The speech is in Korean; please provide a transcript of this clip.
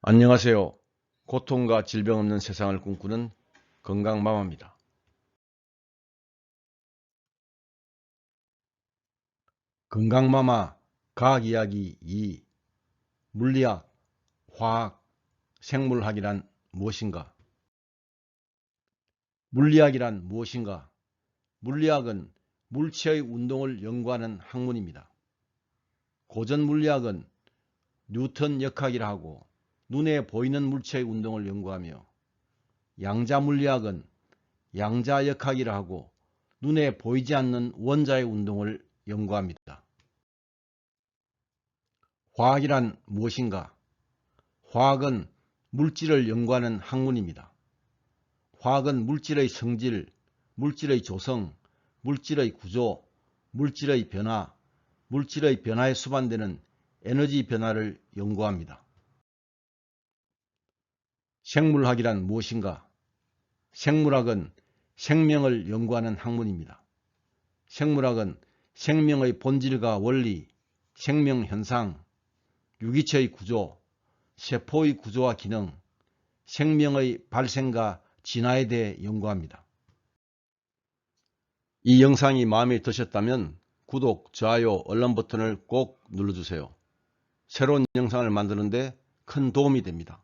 안녕하세요. 고통과 질병 없는 세상을 꿈꾸는 건강마마입니다. 건강마마 과학이야기 2 물리학, 화학, 생물학이란 무엇인가? 물리학이란 무엇인가? 물리학은 물체의 운동을 연구하는 학문입니다. 고전 물리학은 뉴턴 역학이라 하고 눈에 보이는 물체의 운동을 연구하며 양자 물리학은 양자 역학이라 하고 눈에 보이지 않는 원자의 운동을 연구합니다. 화학이란 무엇인가? 화학은 물질을 연구하는 학문입니다. 화학은 물질의 성질, 물질의 조성, 물질의 구조, 물질의 변화, 물질의 변화에 수반되는 에너지 변화를 연구합니다. 생물학이란 무엇인가? 생물학은 생명을 연구하는 학문입니다. 생물학은 생명의 본질과 원리, 생명 현상, 유기체의 구조, 세포의 구조와 기능, 생명의 발생과 진화에 대해 연구합니다. 이 영상이 마음에 드셨다면 구독, 좋아요, 알람 버튼을 꼭 눌러주세요. 새로운 영상을 만드는데 큰 도움이 됩니다.